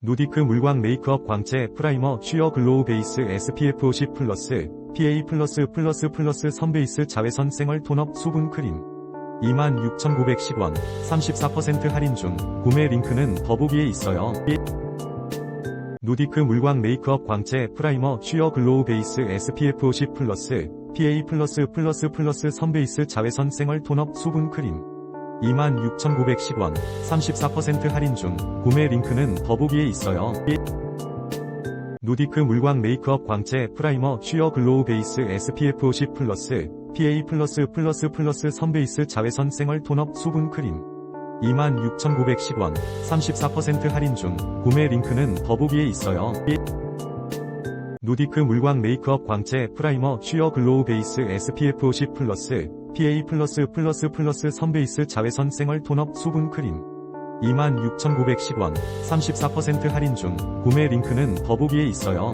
노디크 물광 메이크업 광채 프라이머 쉬어 글로우 베이스 SPF 50 플러스 PA 플러스 플러스 플러스 선베이스 자외선 생얼 톤업 수분 크림 26,910원 34% 할인 중 구매 링크는 더보기에 있어요. 노디크 물광 메이크업 광채 프라이머 쉬어 글로우 베이스 SPF 50 플러스 PA 플러스 플러스 플러스 선베이스 자외선 생얼 톤업 수분 크림 26,910원 34% 할인 중 구매 링크는 더보기에 있어요. 노디크 물광 메이크업 광채 프라이머 쉬어 글로우 베이스 SPF 50 플러스 PA 플러스 플러스 플러스 선베이스 자외선 생얼 톤업 수분 크림 26,910원 34% 할인 중 구매 링크는 더보기에 있어요. 노디크 물광 메이크업 광채 프라이머 쉬어 글로우 베이스 SPF 50 플러스 PA 플러스 플러스 플러스 선베이스 자외선 생얼 톤업 수분 크림 26,910원 34% 할인 중 구매 링크는 더보기에 있어요.